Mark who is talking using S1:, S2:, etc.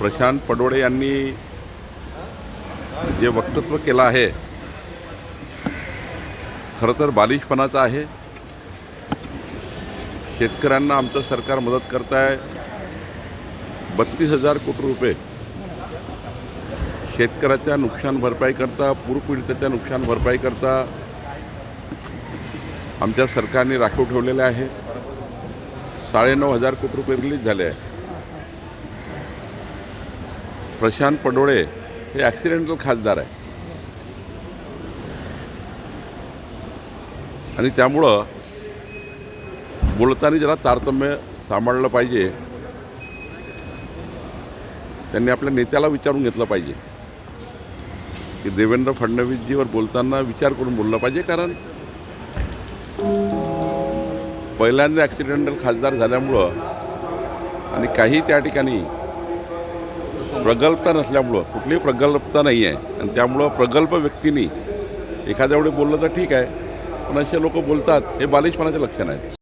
S1: प्रशांत पडोडे यांनी जे वक्तव्य केलं आहे खरं तर बालिशपणाचं आहे. शेतकऱ्यांना आमचं सरकार मदत करत आहे बत्तीस हजार कोटी रुपये शेतकऱ्याच्या नुकसान भरपाई करता पूरपीडिताच्या नुकसान भरपाई करता आमच्या सरकारने राखीव ठेवलेले आहे. साडेनऊ हजार कोटी रुपये रिलीज झाले आहे. प्रशांत पडोळे हे ॲक्सिडेंटल खासदार आहे. आणि त्यामुळं बोलताना जरा तारतम्य सांभाळलं पाहिजे त्यांनी आपल्या नेत्याला विचारून घेतलं पाहिजे. की देवेंद्र फडणवीसजीवर बोलताना विचार करून बोललं पाहिजे कारण पहिल्यांदा ॲक्सिडेंटल खासदार झाल्यामुळं आणि काही त्या ठिकाणी प्रगल्भता नसल्यामुळं कुठलीही प्रगल्भता नाही आहे. आणि त्यामुळं प्रगल्भ व्यक्तींनी एखाद्या वेळी बोललं तर ठीक आहे पण असे लोक बोलतात हे बालिशपणाचे लक्षण आहे